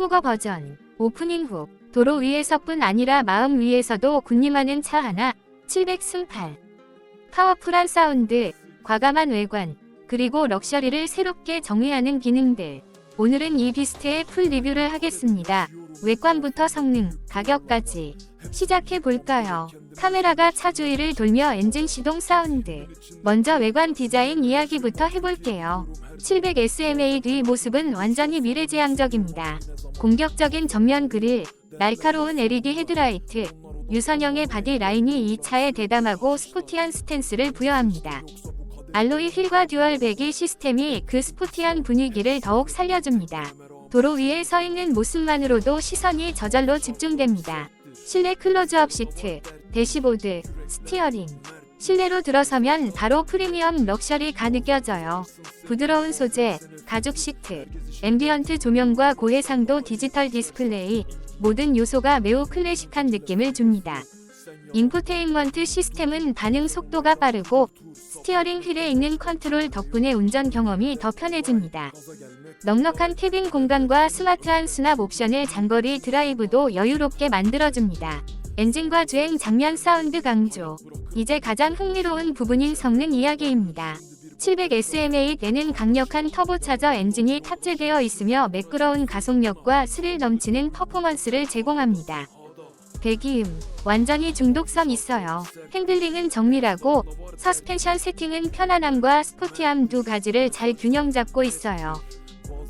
한국어 버전 오프닝 후 도로 위에서뿐 아니라 마음 위에서도 군림하는 차 하나 728 파워풀한 사운드 과감한 외관 그리고 럭셔리를 새롭게 정의하는 기능들. 오늘은 이 비스트의 풀 리뷰를 하겠습니다. 외관부터 성능, 가격까지 시작해 볼까요? 카메라가 차 주위를 돌며 엔진 시동 사운드. 먼저 외관 디자인 이야기부터 해볼게요. 700SMA 뒤 모습은 완전히 미래지향적입니다. 공격적인 전면 그릴, 날카로운 LED 헤드라이트, 유선형의 바디 라인이 이 차에 대담하고 스포티한 스탠스를 부여합니다. 알로이 휠과 듀얼 배기 시스템이 그 스포티한 분위기를 더욱 살려줍니다. 도로 위에 서 있는 모습만으로도 시선이 저절로 집중됩니다. 실내 클로즈업 시트, 대시보드, 스티어링. 실내로 들어서면 바로 프리미엄 럭셔리가 느껴져요. 부드러운 소재, 가죽 시트, 앰비언트 조명과 고해상도 디지털 디스플레이, 모든 요소가 매우 클래식한 느낌을 줍니다. 인포테인먼트 시스템은 반응 속도가 빠르고 스티어링 휠에 있는 컨트롤 덕분에 운전 경험이 더 편해집니다. 넉넉한 캐빈 공간과 스마트한 수납 옵션의 장거리 드라이브도 여유롭게 만들어줍니다. 엔진과 주행 장면 사운드 강조. 이제 가장 흥미로운 부분인 성능 이야기입니다. 700SMA에는 강력한 터보차저 엔진이 탑재되어 있으며 매끄러운 가속력과 스릴 넘치는 퍼포먼스를 제공합니다. 배기음, 완전히 중독성 있어요. 핸들링은 정밀하고 서스펜션 세팅은 편안함과 스포티함 두 가지를 잘 균형 잡고 있어요.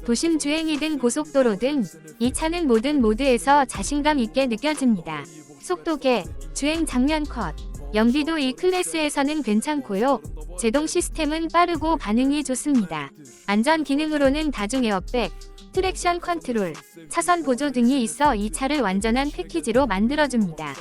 도심 주행이든 고속도로든 이 차는 모든 모드에서 자신감 있게 느껴집니다. 속도계, 주행 장면 컷, 연비도 이 클래스에서는 괜찮고요. 제동 시스템은 빠르고 반응이 좋습니다. 안전 기능으로는 다중 에어백, 트랙션 컨트롤, 차선 보조 등이 있어 이 차를 완전한 패키지로 만들어줍니다.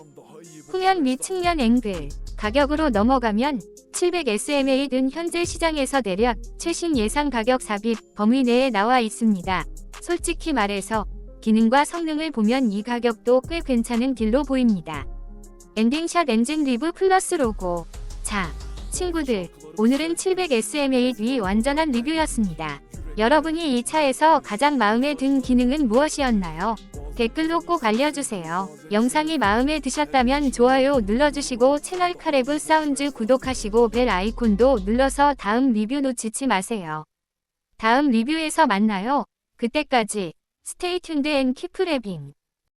후면 및 측면 앵글, 가격으로 넘어가면 700SMA는 현재 시장에서 대략 최신 예상 가격 삽입 범위 내에 나와 있습니다. 솔직히 말해서 기능과 성능을 보면 이 가격도 꽤 괜찮은 딜로 보입니다. 엔딩샷 엔진 리브 플러스 로고. 자, 친구들, 오늘은 700SMA 뒤 완전한 리뷰였습니다. 여러분이 이 차에서 가장 마음에 든 기능은 무엇이었나요? 댓글로 꼭 알려주세요. 영상이 마음에 드셨다면 좋아요 눌러주시고 채널 카레브 사운즈 구독하시고 벨 아이콘도 눌러서 다음 리뷰 놓치지 마세요. 다음 리뷰에서 만나요. 그때까지 스테이 튠드 앤 키프 랩빙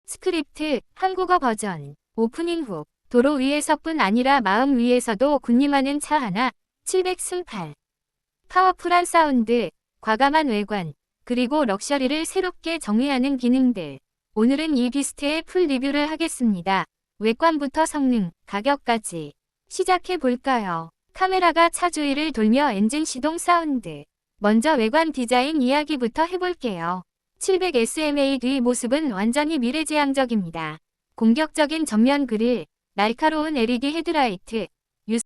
스크립트 한국어 버전 오프닝 후 도로 위에서뿐 아니라 마음 위에서도 군림하는 차 하나 728 파워풀한 사운드 과감한 외관 그리고 럭셔리를 새롭게 정의하는 기능들 오늘은 이 비스트의 풀 리뷰를 하겠습니다. 외관부터 성능, 가격까지 시작해 볼까요? 카메라가 차 주위를 돌며 엔진 시동 사운드 먼저 외관 디자인 이야기부터 해볼게요. 700SMA 뒤 모습은 완전히 미래지향적입니다. 공격적인 전면 그릴, 날카로운 LED 헤드라이트,